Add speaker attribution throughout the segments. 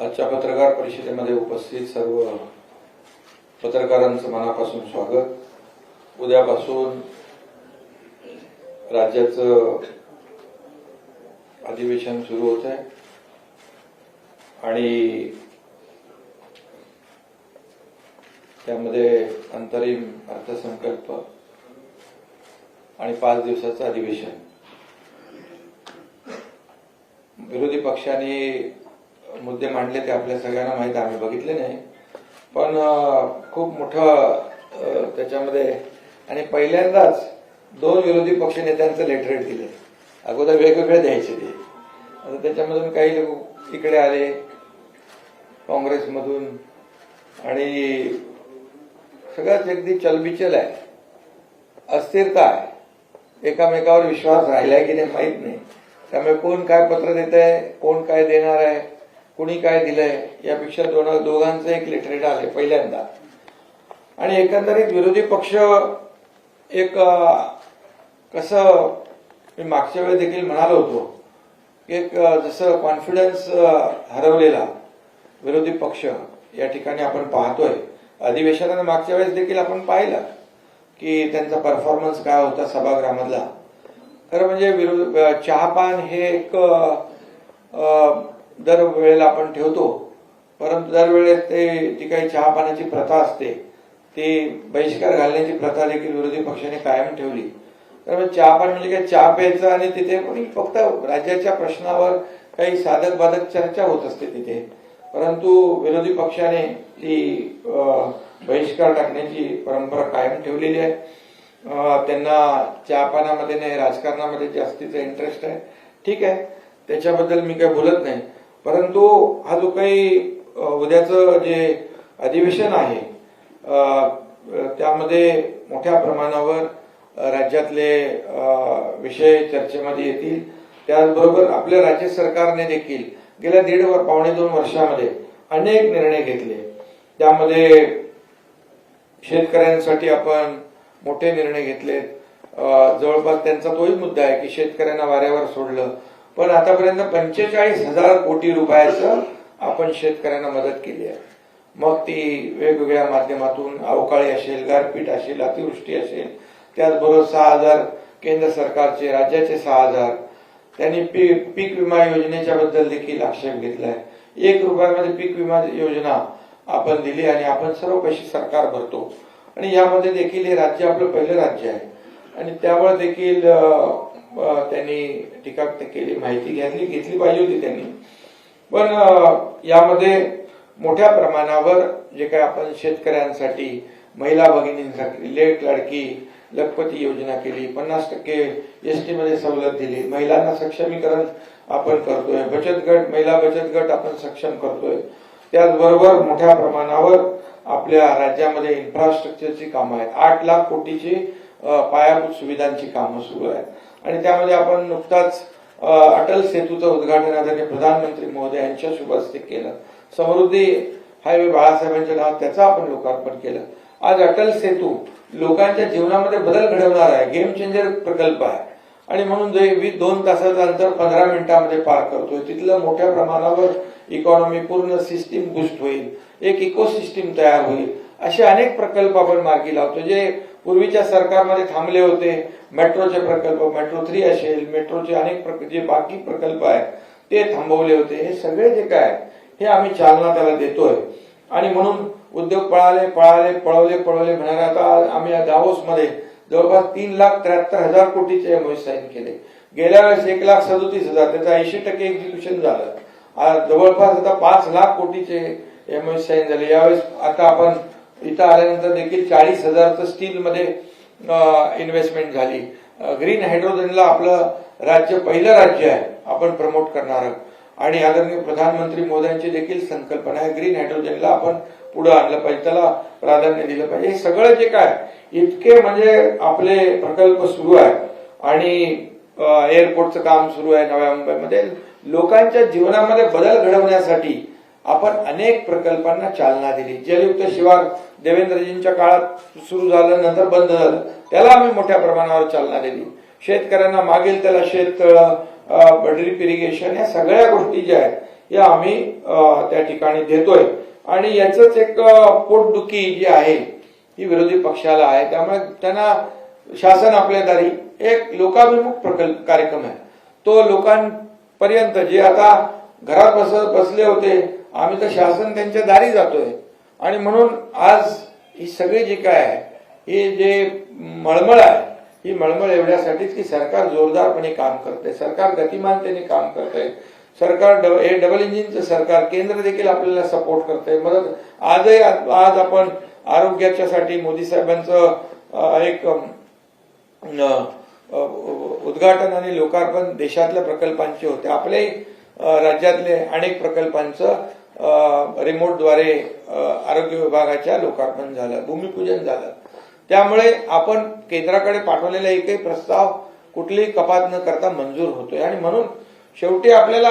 Speaker 1: आजच्या पत्रकार परिषदेमध्ये उपस्थित सर्व पत्रकारांचं मनापासून स्वागत. उद्यापासून राज्याचं अधिवेशन सुरू होत आहे. आणि त्यामध्ये अंतरिम अर्थसंकल्प आणि पाच दिवसाचं अधिवेशन. विरोधी पक्षांनी मुद्दे मांडले ते आपल्या सगळ्यांना माहीत आम्ही बघितले नाही. पण खूप मोठं त्याच्यामध्ये आणि पहिल्यांदाच दोन विरोधी पक्ष नेत्यांचं लेटरेट दिले अगोदर वेगवेगळे द्यायचे ते. आता त्याच्यामधून काही लोक इकडे आले काँग्रेसमधून आणि सगळ्याच अगदी चलबिचल आहे. अस्थिरता आहे. एकामेकावर विश्वास राहिलाय की नाही माहीत नाही. त्यामुळे कोण काय पत्र देत आहे कोण काय देणार आहे कुणी काय दिलंय यापेक्षा दोन दोघांचं एक लिटरेट आले पहिल्यांदा. आणि एकंदरीत विरोधी पक्ष एक कसं मी मागच्या वेळी देखील म्हणालो होतो एक जसं कॉन्फिडन्स हरवलेला विरोधी पक्ष या ठिकाणी आपण पाहतोय. अधिवेशनानं मागच्या वेळेस देखील आपण पाहिलं की त्यांचा परफॉर्मन्स काय होता सभागृहामधला. खरं म्हणजे विरोध चहापान हे एक दर वेळेला आपण ठेवतो. परंतु दरवेळेस ते जी काही चहापानाची प्रथा असते ती बहिष्कार घालण्याची प्रथा देखील विरोधी पक्षाने कायम ठेवली. तर चहापान म्हणजे काय? चहा प्यायचं आणि तिथे फक्त राज्याच्या प्रश्नावर काही साधक बाधक चर्चा होत असते तिथे. परंतु विरोधी पक्षाने ती बहिष्कार टाकण्याची परंपरा कायम ठेवलेली आहे. त्यांना त्यांना चहापानामध्ये नाही राजकारणामध्ये जास्तीचा इंटरेस्ट आहे. ठीक आहे. त्याच्याबद्दल मी काही बोलत नाही. परंतु हा जो काही उद्याचं जे अधिवेशन आहे त्यामध्ये मोठ्या प्रमाणावर राज्यातले विषय चर्चेमध्ये येतील. त्याचबरोबर आपल्या राज्य सरकारने देखील गेल्या दीड वर पावणे दोन वर्षामध्ये अनेक निर्णय घेतले. त्यामध्ये शेतकऱ्यांसाठी आपण मोठे निर्णय घेतले जवळपास त्यांचा तोही मुद्दा आहे की शेतकऱ्यांना वाऱ्यावर सोडलं. पण आतापर्यंत पंचेचाळीस हजार कोटी रुपयाचं आपण शेतकऱ्यांना मदत केली आहे. मग ती वेगवेगळ्या माध्यमातून अवकाळी असेल गारपीट असेल अतिवृष्टी असेल त्याचबरोबर सहा हजार केंद्र सरकारचे राज्याचे सहा हजार त्यांनी पीक पीक विमा योजनेच्या बद्दल देखील आक्षेप घेतलाय. एक रुपयामध्ये पीक विमा योजना आपण दिली आणि आपण सर्व पैसे सरकार भरतो. आणि यामध्ये देखील हे राज्य आपलं पहिलं राज्य आहे. आणि त्यामुळे देखील त्यांनी टीका केली माहिती घेतली घेतली पाहिजे होती त्यांनी. पण यामध्ये मोठ्या प्रमाणावर जे काय आपण शेतकऱ्यांसाठी महिला भगिनींसाठी लेट लाडकी लखपती योजना केली पन्नास टक्के एस टी मध्ये सवलत दिली. महिलांना सक्षमीकरण आपण करतोय. बचत गट महिला बचत गट आपण सक्षम करतोय. त्याचबरोबर मोठ्या प्रमाणावर आपल्या राज्यामध्ये इन्फ्रास्ट्रक्चरची कामं आहेत. आठ लाख कोटीची पायाभूत सुविधांची कामं सुरू आहेत. आणि त्यामध्ये आपण नुकताच अटल सेतूचं उद्घाटन आदरणीय प्रधानमंत्री महोदय यांच्या शुभहस्ते केलं. समृद्धी हायवे बाळासाहेबांच्या नावात त्याचं आपण लोकार्पण केलं. आज अटल सेतू लोकांच्या जीवनामध्ये बदल घडवणार आहे गेम चेंजर प्रकल्प आहे. आणि म्हणून जे वीस दोन तासाचं अंतर पंधरा मिनिटांमध्ये पार करतोय तिथलं मोठ्या प्रमाणावर इकॉनॉमी पूर्ण सिस्टीम बुस्ट होईल एक इकोसिस्टीम तयार होईल असे अनेक प्रकल्प आपण मार्गी लावतो जे पूर्वीच्या सरकारमध्ये थांबले होते. मेट्रोचे प्रकल्प मेट्रो थ्री असेल मेट्रोचे अनेक जे बाकी प्रकल्प आहेत ते थांबवले होते. हे सगळे जे काय हे आम्ही चालना त्याला देतोय. आणि म्हणून उद्योग पळाले पळाले पळवले पळवले म्हणणारे आता आम्ही दावोस मध्ये जवळपास तीन लाख त्र्याहत्तर हजार कोटीचे एमओएस साईन केले. गेल्या वेळेस एक लाख सदोतीस हजार त्याचं ऐंशी टक्के एक्झिक्युशन झालं. जवळपास आता पाच लाख कोटीचे एमओएस साईन झाले. यावेळेस आता आपण इथं आल्यानंतर देखील चाळीस हजारचं स्टीलमध्ये इन्व्हेस्टमेंट झाली. ग्रीन हायड्रोजनला आपलं राज्य पहिलं राज्य आहे आपण प्रमोट करणार आणि आदरणीय प्रधानमंत्री मोदयांची देखील संकल्पना आहे ग्रीन हायड्रोजनला आपण पुढे आणलं पाहिजे त्याला प्राधान्य दिलं पाहिजे. हे सगळं जे काय इतके म्हणजे आपले प्रकल्प सुरू आहे. आणि एअरपोर्टचं काम सुरू आहे नव्या मुंबईमध्ये. लोकांच्या जीवनामध्ये बदल घडवण्यासाठी आपण अनेक प्रकल्पांना चालना दिली. जलयुक्त शिवार देवेंद्रजींच्या काळात सुरू झालं नंतर बंद झालं. त्याला आम्ही मोठ्या प्रमाणावर चालना दिली. शेतकऱ्यांना मागेल त्याला शेततळ ड्रीप इरिगेशन या सगळ्या गोष्टी ज्या आहेत या आम्ही त्या ठिकाणी देतोय. आणि याच एक पोटदुखी जी आहे ही विरोधी पक्षाला आहे. त्यामुळे त्यांना शासन आपल्या दारी एक लोकाभिमुख प्रकल्प कार्यक्रम आहे. तो लोकांपर्यंत जे आता घरात बस बसले होते आम्ही तर शासन त्यांच्या दारी जातोय. आणि म्हणून आज ही सगळी जी काय आहे ही जे मळमळ आहे ही मळमळ एवढ्यासाठीच की सरकार जोरदारपणे काम करते सरकार गतिमानतेने काम करते सरकार डब- हे डबल इंजिनचं सरकार केंद्र देखील आपल्याला सपोर्ट करते मदत आजही आज आपण आरोग्याच्यासाठी मोदी साहेबांचं एक उद्घाटन आणि लोकार्पण देशातल्या प्रकल्पांचे होते. आपले राज्यातले अनेक प्रकल्पांचं रिमोटद्वारे आरोग्य विभागाच्या लोकार्पण झालं भूमिपूजन झालं. त्यामुळे आपण केंद्राकडे पाठवलेला एकही प्रस्ताव कुठलीही कपात न करता मंजूर होतोय. आणि म्हणून शेवटी आपल्याला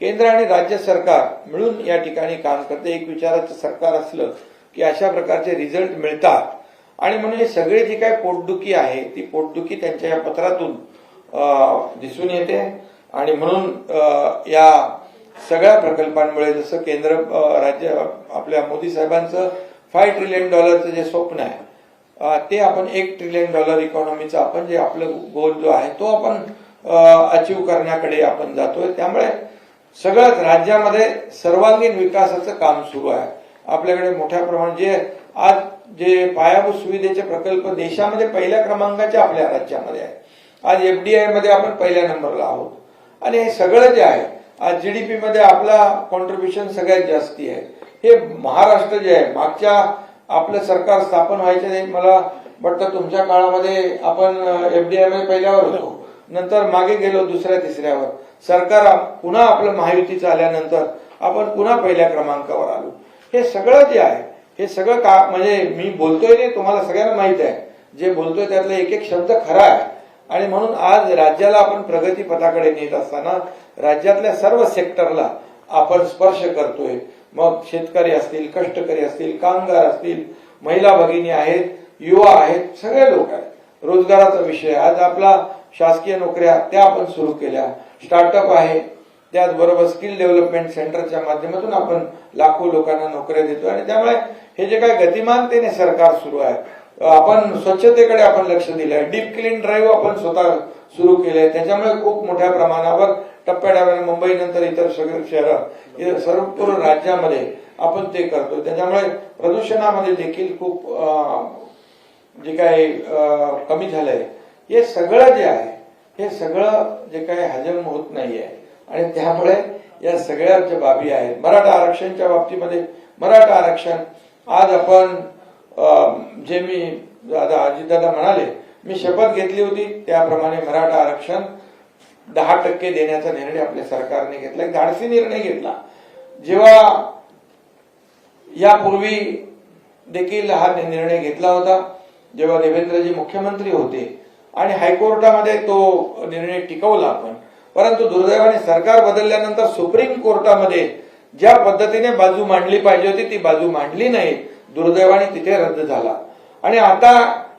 Speaker 1: केंद्र आणि राज्य सरकार मिळून या ठिकाणी काम करते. एक विचाराचं सरकार असलं की अशा प्रकारचे रिझल्ट मिळतात. आणि म्हणून ही सगळी जी काही पोटदुखी आहे ती पोटदुखी त्यांच्या या पत्रातून दिसून येते. आणि म्हणून या सगळ्या प्रकल्पांमुळे जसं केंद्र राज्य आपल्या मोदी साहेबांचं फाय ट्रिलियन डॉलरचं जे स्वप्न आहे ते आपण एक ट्रिलियन डॉलर इकॉनॉमीचं आपण जे आपलं गोल जो आहे तो आपण अचीव करण्याकडे आपण जातोय. त्यामुळे सगळंच राज्यामध्ये सर्वांगीण विकासाचं काम सुरू आहे. आपल्याकडे मोठ्या प्रमाणात जे आज जे पायाभूत सुविधेचे प्रकल्प देशामध्ये पहिल्या क्रमांकाचे आपल्या राज्यामध्ये आहे. आज एफडीआयमध्ये आपण पहिल्या नंबरला आहोत. आणि हे सगळं जे आहे आज जीडीपी मध्ये आपला कॉन्ट्रीब्युशन सगळ्यात जास्ती आहे. हे महाराष्ट्र जे आहे मागच्या आपलं सरकार स्थापन व्हायच्या नाही मला वाटतं तुमच्या काळामध्ये आपण एफडीआयमध्ये पहिल्यावर होतो. नंतर मागे गेलो दुसऱ्या तिसऱ्यावर. सरकार पुन्हा आपलं महायुतीचं आल्यानंतर आपण पुन्हा पहिल्या क्रमांकावर आलो. हे सगळं जे आहे हे सगळं का म्हणजे मी बोलतोय ते तुम्हाला सगळ्यांना माहीत आहे. जे बोलतोय त्यातला एक एक शब्द खरा आहे. आणि म्हणून आज राज्याला आपण प्रगती पथाकडे नेत असताना राज्यातल्या सर्व सेक्टरला आपण स्पर्श करतोय. मग शेतकरी असतील कष्टकरी असतील कामगार असतील महिला भगिनी आहेत युवा आहेत सगळे लोक आहेत. रोजगाराचा विषय. आज आपला शासकीय नोकऱ्या त्या आपण सुरू केल्या. स्टार्टअप आहे. त्याचबरोबर स्किल डेव्हलपमेंट सेंटरच्या माध्यमातून आपण लाखो लोकांना नोकऱ्या देतो आणि त्यामुळे हे जे काही गतिमानतेने सरकार सुरू आहे आपण स्वच्छतेकडे आपण लक्ष दिलंय. डीप क्लीन ड्राईव्ह आपण स्वतः सुरू केलंय. त्याच्यामुळे खूप मोठ्या प्रमाणावर टप्प्याटप्प्याने मुंबई नंतर इतर सगळे शहरं सर्व राज्यामध्ये आपण ते करतो त्याच्यामुळे प्रदूषणामध्ये देखील खूप जे काही अं, कमी झालंय. हे सगळं जे आहे हे सगळं जे काही हजम होत नाहीये. आणि त्यामुळे या सगळ्या ज्या बाबी आहेत. मराठा आरक्षणच्या बाबतीमध्ये मराठा आरक्षण आज आपण जे मी दादा अजितदादा म्हणाले मी शपथ घेतली होती त्याप्रमाणे मराठा आरक्षण दहा टक्के देण्याचा निर्णय आपल्या सरकारने घेतला. एक धाडसी निर्णय घेतला. जेव्हा यापूर्वी देखील हा निर्णय घेतला होता जेव्हा देवेंद्रजी मुख्यमंत्री होते आणि हायकोर्टामध्ये तो निर्णय टिकवला आपण. परंतु दुर्दैवाने सरकार बदलल्यानंतर सुप्रीम कोर्टामध्ये ज्या पद्धतीने बाजू मांडली पाहिजे होती ती बाजू मांडली नाही. दुर्दैवाने तिथे रद्द झाला. आणि आता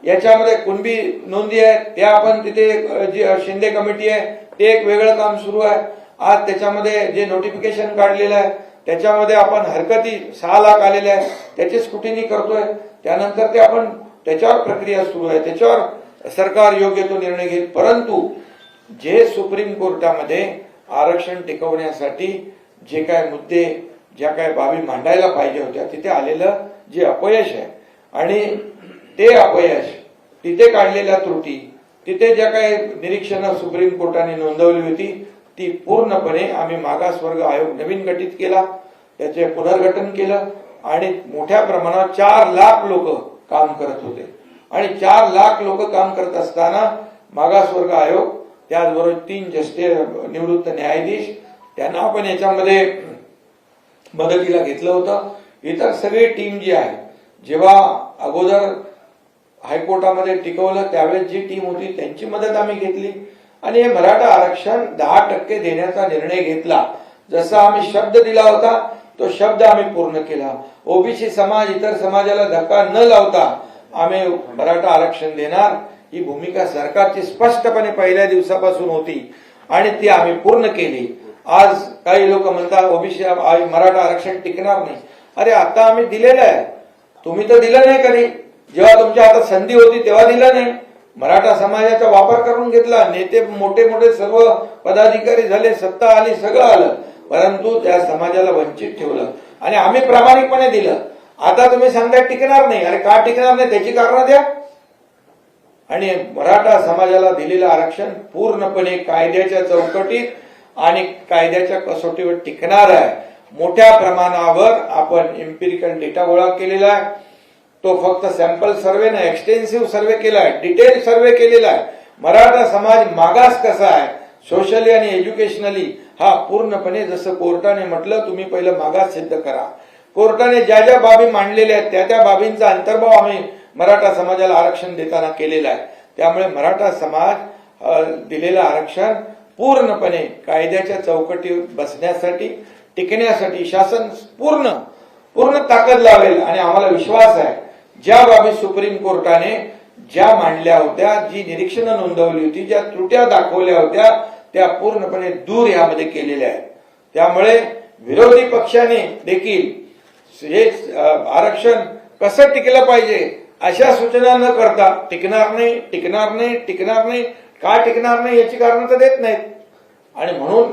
Speaker 1: याच्यामध्ये कुणबी नोंदी आहेत त्या आपण तिथे जी शिंदे कमिटी आहे ते एक वेगळं काम सुरू आहे. आज त्याच्यामध्ये जे नोटिफिकेशन काढलेलं आहे त्याच्यामध्ये आपण हरकती सहा लाख आलेले आहे त्याची स्कुटिनी करतोय. त्यानंतर ते आपण त्याच्यावर प्रक्रिया सुरू आहे त्याच्यावर सरकार योग्य तो निर्णय घेईल. परंतु जे सुप्रीम कोर्टामध्ये आरक्षण टिकवण्यासाठी जे काय मुद्दे ज्या काही बाबी मांडायला पाहिजे होत्या तिथे आलेलं जे अपयश आहे. आणि ते अपयश तिथे काढलेल्या त्रुटी तिथे ज्या काही निरीक्षणं सुप्रीम कोर्टाने नोंदवली होती ती पूर्णपणे आम्ही मागासवर्ग आयोग नवीन गठीत केला त्याचे पुनर्गठन केलं आणि मोठ्या प्रमाणात चार लाख लोक काम करत होते. आणि चार लाख लोक काम करत असताना मागासवर्ग आयोग त्याचबरोबर तीन जस्टे निवृत्त न्यायाधीश त्यांना आपण याच्यामध्ये मदतीला घेतलं होतं. इतर सगळी टीम जी आहे जेव्हा अगोदर हायकोर्टामध्ये टिकवलं त्यावेळेस जी टीम होती त्यांची मदत आम्ही घेतली. आणि हे मराठा आरक्षण दहा टक्के देण्याचा निर्णय घेतला. जसा आम्ही शब्द दिला होता तो शब्द आम्ही पूर्ण केला. ओबीसी समाज इतर समाजाला धक्का न लावता आम्ही मराठा आरक्षण देणार. ही भूमिका सरकारची स्पष्टपणे पहिल्या दिवसापासून होती आणि ती आम्ही पूर्ण केली. आज काही लोक म्हणतात ओबीसी मराठा आरक्षण टिकणार नाही. अरे आता आम्ही दिलेलं आहे. तुम्ही तर दिलं नाही कधी. जेव्हा तुमच्या हातात संधी होती तेव्हा दिलं नाही. मराठा समाजाचा वापर करून घेतला. नेते मोठे मोठे सर्व पदाधिकारी झाले सत्ता आली सगळं आलं. परंतु त्या समाजाला वंचित ठेवलं. आणि आम्ही प्रामाणिकपणे दिलं. आता तुम्ही सांगताय टिकणार नाही. अरे का टिकणार नाही? त्याची कारण द्या. आणि मराठा समाजाला दिलेलं आरक्षण पूर्णपणे कायद्याच्या चौकटीत आणि कायद्याच्या कसोटीवर टिकणार आहे. मोठ्या प्रमाणावर आपण एम्पिरिकल डेटा गोळा केलेला आहे. तो फक्त सॅम्पल सर्वे नाही एक्सटेन्सिव्ह सर्वे केला आहे डिटेल सर्वे केलेला आहे. मराठा समाज मागास कसा आहे? सोशली आणि एज्युकेशनली हा पूर्णपणे जसं कोर्टाने म्हटलं तुम्ही पहिलं मागास सिद्ध करा. कोर्टाने ज्या ज्या बाबी मांडलेल्या आहेत त्या त्या बाबींचा अंतर्भाव आम्ही मराठा समाजाला आरक्षण देताना केलेला आहे. त्यामुळे मराठा समाज दिलेलं आरक्षण पूर्णपणे कायद्याच्या चौकटी बसण्यासाठी टिकण्यासाठी शासन पूर्ण पूर्ण ताकद लावेल आणि आम्हाला विश्वास आहे ज्या बाबी सुप्रीम कोर्टाने ज्या मांडल्या होत्या जी निरीक्षणं नोंदवली होती ज्या त्रुट्या दाखवल्या होत्या त्या पूर्णपणे दूर यामध्ये केलेल्या आहेत. त्यामुळे विरोधी पक्षाने देखील हे आरक्षण कसं टिकलं पाहिजे अशा सूचना न करता टिकणार नाही टिकणार नाही टिकणार नाही का टिकणार नाही याची कारणं तर देत नाहीत. आणि म्हणून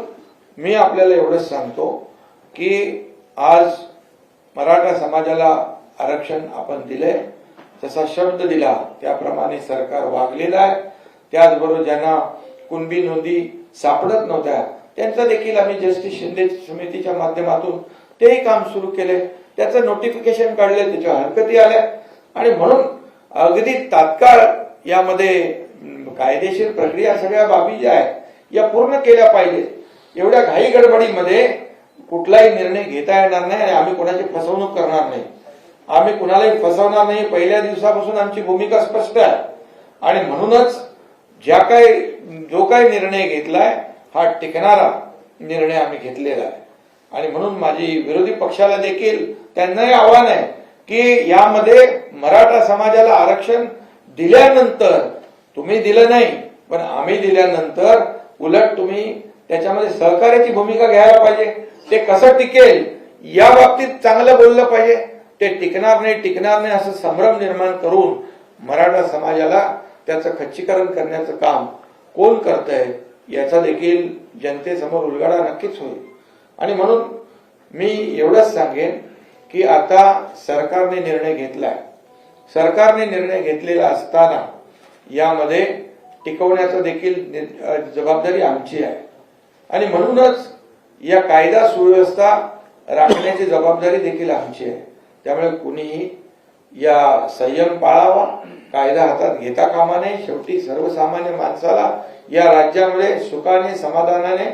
Speaker 1: मी आपल्याला एवढंच सांगतो की आज मराठा समाजाला आरक्षण आपण दिले जसा शब्द दिला त्याप्रमाणे सरकार वागलेलं आहे. त्याचबरोबर ज्यांना कुणबी नोंदी सापडत नव्हत्या त्यांचं देखील आम्ही जस्टिस शिंदे समितीच्या माध्यमातून तेही काम सुरू केले. त्याचं नोटिफिकेशन काढले त्याच्या हरकती आल्या. आणि म्हणून अगदी तात्काळ यामध्ये कायदेशीर प्रक्रिया सगळ्या बाबी ज्या आहेत या पूर्ण केल्या पाहिजेत. एवढ्या घाई गडबडीमध्ये कुठलाही निर्णय घेता येणार नाही आणि आम्ही कोणाची फसवणूक करणार नाही. आम्ही कुणालाही फसवणार नाही. पहिल्या दिवसापासून आमची भूमिका स्पष्ट आहे. आणि म्हणूनच ज्या काही जो काही निर्णय घेतलाय हा टिकणारा निर्णय आम्ही घेतलेला आहे. आणि म्हणून माझी विरोधी पक्षाला देखील त्यांनाही आव्हान आहे की यामध्ये मराठा समाजाला आरक्षण दिल्यानंतर तुम्ही दिलं नाही पण आम्ही दिल्यानंतर उलट तुम्ही त्याच्यामध्ये सहकार्याची भूमिका घ्यायला पाहिजे. ते कसं टिकेल या बाबतीत चांगलं बोललं पाहिजे. ते टिकणार नाही टिकणार नाही असं संभ्रम निर्माण करून मराठा समाजाला त्याचं खच्चीकरण करण्याचं काम कोण करत आहे याचा देखील जनतेसमोर उलगडा नक्कीच होईल. आणि म्हणून मी एवढंच सांगेन की आता सरकारने निर्णय घेतलाय. सरकारने निर्णय घेतलेला असताना यामध्ये टिकवण्याचं देखील जबाबदारी आमची आहे. आणि म्हणूनच या कायदा सुव्यवस्था राखण्याची जबाबदारी देखील आमची आहे. त्यामुळे कुणीही या संयम पाळावा कायदा हातात घेता कामा नये शेवटी सर्वसामान्य माणसाला या राज्यामध्ये सुखाने समाधानाने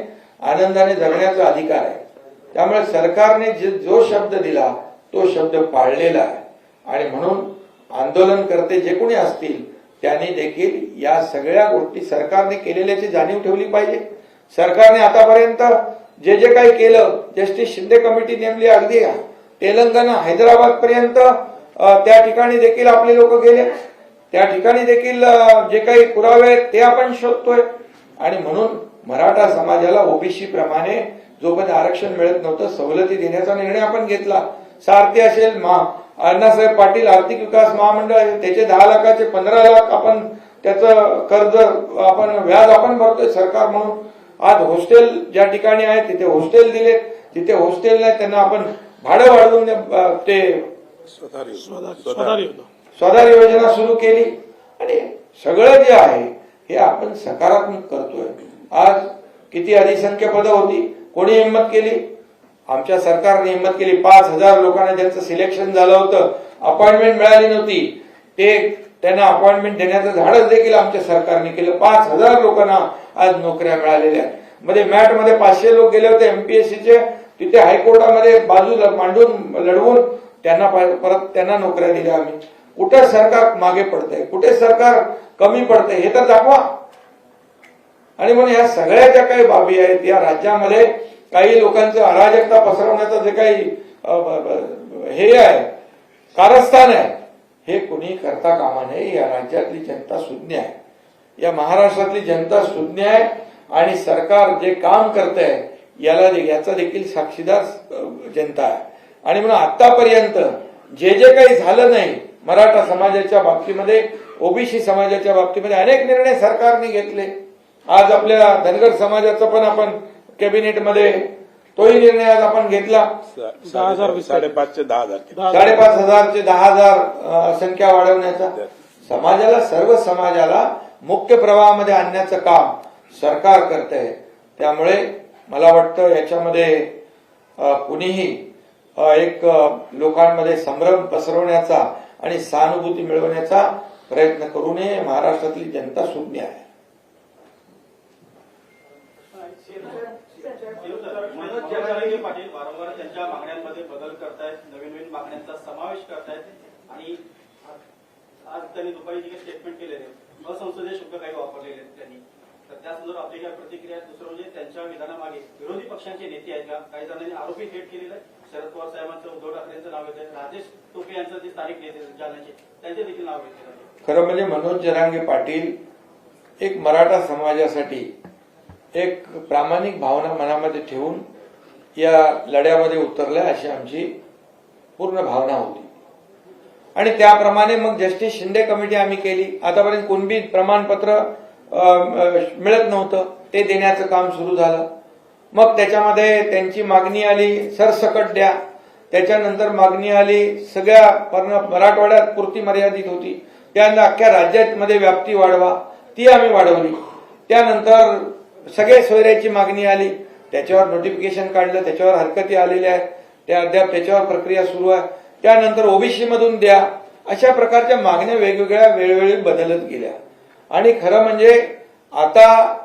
Speaker 1: आनंदाने जगण्याचा अधिकार आहे. त्यामुळे सरकारने जे जो शब्द दिला तो शब्द पाळलेला आहे. आणि म्हणून आंदोलनकर्ते जे कोणी असतील त्याने देखील या सगळ्या गोष्टी सरकारने केलेल्याची जाणीव ठेवली पाहिजे. सरकारने आतापर्यंत जे जे काही केलं जस्टिस शिंदे कमिटी नेमली अगदी तेलंगणा हैदराबाद पर्यंत त्या ठिकाणी देखील आपले लोक गेले. त्या ठिकाणी देखील जे काही पुरावे आहेत ते आपण शोधतोय. आणि म्हणून मराठा समाजाला ओबीसी प्रमाणे जोपर्यंत आरक्षण मिळत नव्हतं सवलती देण्याचा निर्णय आपण घेतला. सारथी असेल मा अण्णासाहेब पाटील आर्थिक विकास महामंडळ आहे त्याचे दहा लाखाचे पंधरा लाख आपण त्याचं कर्ज आपण व्याज आपण भरतोय सरकार म्हणून. आज हॉस्टेल ज्या ठिकाणी आहे तिथे हॉस्टेल दिले. तिथे हॉस्टेल नाही त्यांना आपण भाडं वाढवून ते
Speaker 2: स्वतः
Speaker 1: स्वधार योजना सुरू केली. आणि सगळं जे आहे हे आपण सकारात्मक करतोय. आज किती अधिसंख्य पदं होती कोणी हिंमत केली? आमच्या सरकारने हिंमत केली. पाच हजार लोकांना ज्यांचं सिलेक्शन झालं होतं अपॉइंटमेंट मिळाली नव्हती. ते त्यांना अपॉइंटमेंट देण्याचं झाडच देखील आमच्या सरकारने केलं. पाच हजार लोकांना आज नोकऱ्या मिळालेल्या. मध्ये मॅटमध्ये पाचशे लोक गेले होते एमपीएससीचे तिथे हायकोर्टामध्ये बाजू मांडून लढवून त्यांना परत त्यांना नोकऱ्या दिल्या आम्ही. कुठे सरकार मागे पडतंय? कुठे सरकार कमी पडतंय? हे तर दाखवा. आणि म्हणून या सगळ्या ज्या काही बाबी आहेत या राज्यामध्ये काही लोकांचं अराजकता पसरवण्याचं जे काही हे आहे कारस्थान आहे हे कुणी करता कामा नये या राज्यातली जनता सुज्ञ आहे. या महाराष्ट्रातली जनता सुज्ञ आहे आणि सरकार जे काम करत आहे याला याचा देखील साक्षीदार जनता आहे. आणि म्हणून आतापर्यंत जे जे काही झालं नाही मराठा समाजाच्या बाबतीमध्ये ओबीसी समाजाच्या बाबतीमध्ये अनेक निर्णय सरकारने घेतले. आज आपल्या धनगर समाजाचं पण आपण कॅबिनेटमध्ये तोही निर्णय आज आपण घेतला.
Speaker 2: दहा हजार साडेपाचशे दहा हजार
Speaker 1: साडेपाच हजार. ते दहा हजार संख्या वाढवण्याचा. समाजाला सर्व समाजाला मुख्य प्रवाहामध्ये आणण्याचं काम सरकार करत आहे त्यामुळे मला वाटतं याच्यामध्ये कुणीही एक लोकांमध्ये संभ्रम पसरवण्याचा आणि सहानुभूती मिळवण्याचा प्रयत्न करू नये. महाराष्ट्रातली जनता सुज्ञ आहे.
Speaker 3: मनोज जरांगे पाटील वारंवार त्यांच्या मागण्यांमध्ये बदल करतायत नवीन नवीन मागण्यांचा समावेश करतायत आणि आज त्यांनी दुपारी जे काही स्टेटमेंट केलेले असंसदीय शब्द काही वापरलेले आहेत त्यांनी. तर त्या संदर्भात आपली काय प्रतिक्रिया आहे? दुसरं म्हणजे त्यांच्या विधानामागे विरोधी पक्षांचे नेते आहेत का? काही जणांनी आरोपी थेट केलेला आहे शरद पवार साहेबांचं उद्धव ठाकरेंचं नाव येत आहे राजेश टोपे यांचं जे स्थानिक नेते जालन्याचे त्यांचे देखील नाव येते
Speaker 1: खरं म्हणजे मनोज जरांगे पाटील एक मराठा समाजासाठी एक प्रामाणिक भावना मनामध्ये ठेवून या लढ्यामध्ये उतरल्या अशी आमची पूर्ण भावना होती. आणि त्याप्रमाणे मग जस्टिस शिंदे कमिटी आम्ही केली. आतापर्यंत कोणबी प्रमाणपत्र मिळत नव्हतं. ते देण्याचं काम सुरू झालं. मग त्याच्यामध्ये त्यांची मागणी आली सरसकट द्या. त्याच्यानंतर मागणी आली सगळ्या मराठवाड्यात पुरती मर्यादित होती. त्यानंतर अख्ख्या राज्यामध्ये व्याप्ती वाढवा. ती आम्ही वाढवली. त्यानंतर सगळे सोयऱ्याची मागणी आली. त्याच्यावर नोटिफिकेशन काढलं त्याच्यावर हरकती आलेल्या आहेत. त्या अद्याप त्याच्यावर प्रक्रिया सुरू आहे. त्यानंतर ओबीसी मधून द्या. अशा प्रकारच्या मागण्या वेगवेगळ्या वेळोवेळी बदलत गेल्या. आणि खरं म्हणजे आता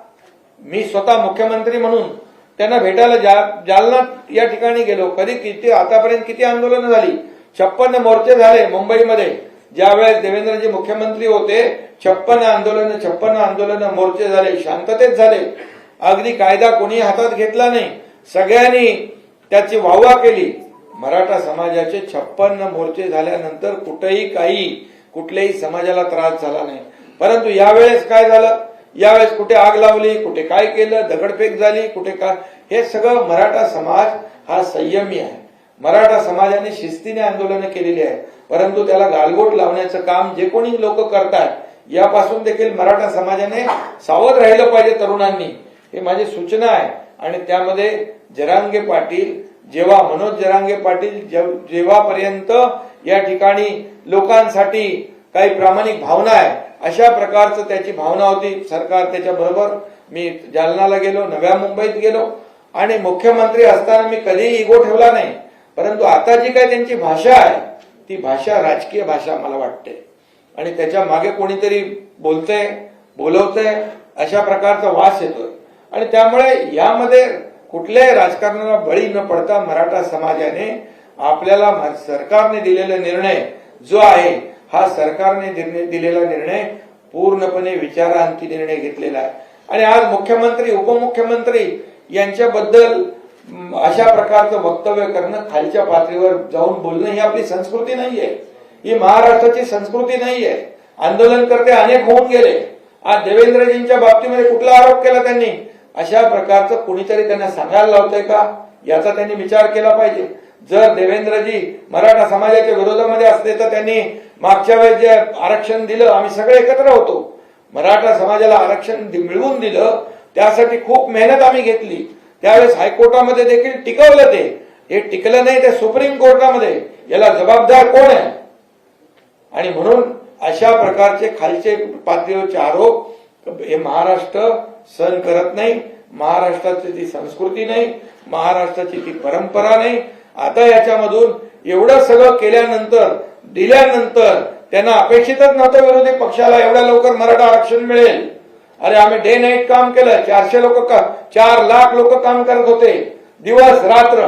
Speaker 1: मी स्वतः मुख्यमंत्री म्हणून त्यांना भेटायला जा- जालना या ठिकाणी गेलो. कधी किती आतापर्यंत किती आंदोलनं झाली? छप्पन्न मोर्चे झाले मुंबईमध्ये. ज्यावेळेस देवेंद्रजी मुख्यमंत्री होते छप्पन्न आंदोलन छप्पन्न आंदोलन मोर्चे झाले शांततेत झाले. अगदी कायदा कोणी हातात घेतला नाही. सगळ्यांनी त्याची वाहवा केली. मराठा समाजाचे छप्पन्न मोर्चे झाल्यानंतर कुठेही काही कुठल्याही समाजाला त्रास झाला नाही. परंतु यावेळेस काय झालं? यावेळेस कुठे आग लावली कुठे काय केलं दगडफेक झाली कुठे काय हे सगळं मराठा समाज हा संयमी आहे. मराठा समाजाने शिस्तीने आंदोलनं केलेली आहे परंतु त्याला गालबोट लावण्याचं काम जे कोणी लोक करतात यापासून देखील मराठा समाजाने सावध राहिलं पाहिजे तरुणांनी. हे माझी सूचना आहे. आणि त्यामध्ये जरांगे पाटील जेव्हा मनोज जरांगे पाटील जेव- जेव्हापर्यंत या ठिकाणी लोकांसाठी काही प्रामाणिक भावना आहे अशा प्रकारचं त्याची भावना होती. सरकार त्याच्या बरोबर मी जालनाला गेलो नव्या मुंबईत गेलो. आणि मुख्यमंत्री असताना मी कधीही इगो ठेवला नाही. परंतु आता जी काही त्यांची भाषा आहे ती भाषा राजकीय भाषा मला वाटते. आणि त्याच्यामागे कोणीतरी बोलतंय बोलवतंय अशा प्रकारचा वास येतोय. आणि त्यामुळे यामध्ये कुठल्याही राजकारणाला बळी न पडता मराठा समाजाने आपल्याला सरकारने दिलेला निर्णय जो आहे हा सरकारने दिलेला निर्णय पूर्णपणे विचारांती निर्णय घेतलेला आहे. आणि आज मुख्यमंत्री उपमुख्यमंत्री यांच्याबद्दल अशा प्रकारचं वक्तव्य करणं खालच्या पातळीवर जाऊन बोलणं ही आपली संस्कृती नाहीये. ही महाराष्ट्राची संस्कृती नाहीये. आंदोलनकर्ते अनेक होऊन गेले. आज देवेंद्रजींच्या बाबतीमध्ये कुठला आरोप केला त्यांनी? अशा प्रकारचं कुणीतरी त्यांना सांगायला लावतंय का? याचा त्यांनी विचार केला पाहिजे. जर देवेंद्रजी मराठा समाजाच्या विरोधामध्ये असते तर त्यांनी मागच्या वेळेस जे आरक्षण दिलं आम्ही सगळे एकत्र होतो. मराठा समाजाला आरक्षण मिळवून दिलं त्यासाठी खूप मेहनत आम्ही घेतली. त्यावेळेस हायकोर्टामध्ये देखील टिकवलं ते. हे टिकलं नाही ते सुप्रीम कोर्टामध्ये. याला जबाबदार कोण आहे? आणि म्हणून अशा प्रकारचे खालचे पातळीवरचे आरोप हे महाराष्ट्र सहन करत नाही महाराष्ट्राची ती संस्कृती नाही महाराष्ट्राची ती परंपरा नाही. आता याच्यामधून एवढं सगळं केल्यानंतर दिल्यानंतर त्यांना अपेक्षितच नव्हतं विरोधी पक्षाला एवढ्या लवकर मराठा आरक्षण मिळेल. अरे आम्ही डे नाईट काम केलं चारशे लोक चार लाख लोक काम करत होते. दिवस रात्र.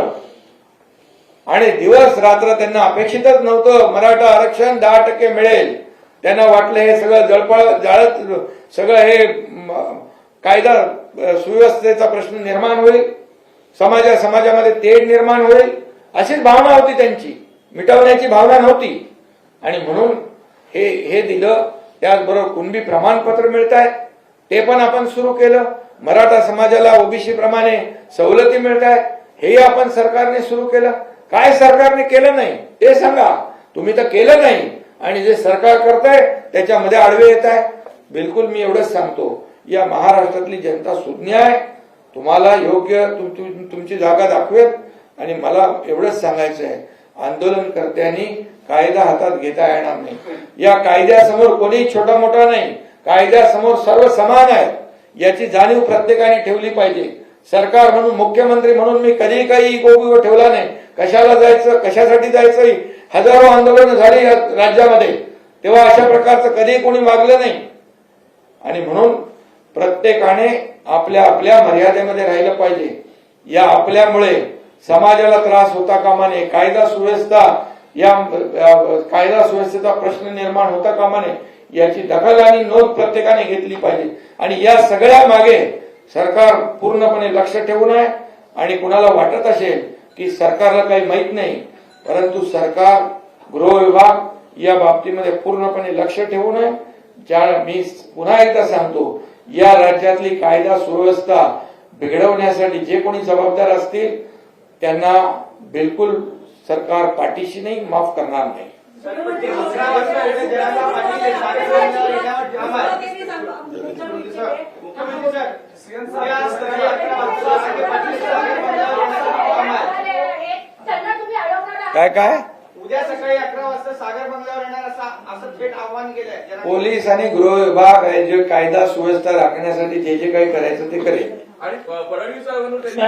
Speaker 1: आणि दिवस रात्र त्यांना अपेक्षितच नव्हतं मराठा आरक्षण दहा टक्के मिळेल. त्यांना वाटलं हे सगळं जळपळ जाळत सगळं हे कायदा सुव्यवस्थेचा प्रश्न निर्माण होईल. समाजा समाजामध्ये तेढ निर्माण होईल. अशीच भावना होती त्यांची. मिटवण्याची भावना नव्हती. आणि म्हणून हे हे दिलं. त्याचबरोबर कुणबी प्रमाणपत्र मिळत आहेत ते पण आपण सुरू केलं. मराठा समाजाला ओबीसी प्रमाणे सवलती मिळत आहेत हेही आपण सरकारने सुरू केलं. काय सरकारने केलं नाही? ते सांगा. तुम्ही तर केलं नाही. आणि जे सरकार करताय त्याच्यामध्ये आडवे येत आहे बिलकुल मी एवढंच सांगतो. या महाराष्ट्रातली जनता सुज्ञ आहे. तुम्हाला योग्य तुम- तुमची जागा दाखवेल. आणि मला एवढंच सांगायचं आहे. आंदोलनकर्त्यांनी कायदा हातात घेता येणार नाही. या कायद्यासमोर कोणीही छोटा मोठा नाही. कायद्यासमोर सर्व समान आहेत. याची जाणीव प्रत्येकाने ठेवली पाहिजे. सरकार म्हणून मुख्यमंत्री म्हणून मी कधी काही गोबी ठेवला नाही. कशाला जायचं कशासाठी जायचं? हजारो आंदोलन झाली राज्यामध्ये. तेव्हा अशा प्रकारचं कधी कोणी मागलं नाही. आणि म्हणून प्रत्येकाने आपल्या आपल्या मर्यादेमध्ये राहिलं पाहिजे. या आपल्यामुळे समाजाला त्रास होता कामा नये कायदा सुव्यवस्था या कायदा सुव्यवस्थेचा प्रश्न निर्माण होता कामा नये याची दखल आणि नोंद प्रत्येकाने घेतली पाहिजे. आणि या सगळ्या मागे सरकार पूर्णपणे लक्ष ठेवून आहे आणि कुणाला वाटत असेल की सरकारला काही माहीत नाही परंतु सरकार गृह विभाग या बाबतीमध्ये पूर्णपणे लक्ष ठेवून आहे ज्या मी पुन्हा एकदा सांगतो या राज्यातली कायदा सुव्यवस्था बिघडवण्यासाठी जे कोणी जबाबदार असतील त्यांना बिलकुल सरकार पाठीशी नाही माफ करणार नाही. काय काय?
Speaker 3: उद्या सकाळी अकरा वाजता सागर बंगल्यावर येणार असा असं थेट आव्हान केलंय.
Speaker 1: पोलीस आणि गृह विभाग हे जे कायदा सुव्यवस्था राखण्यासाठी जे जे काही करायचं ते करेल.
Speaker 4: आणि फडणवीसांवर त्यांनी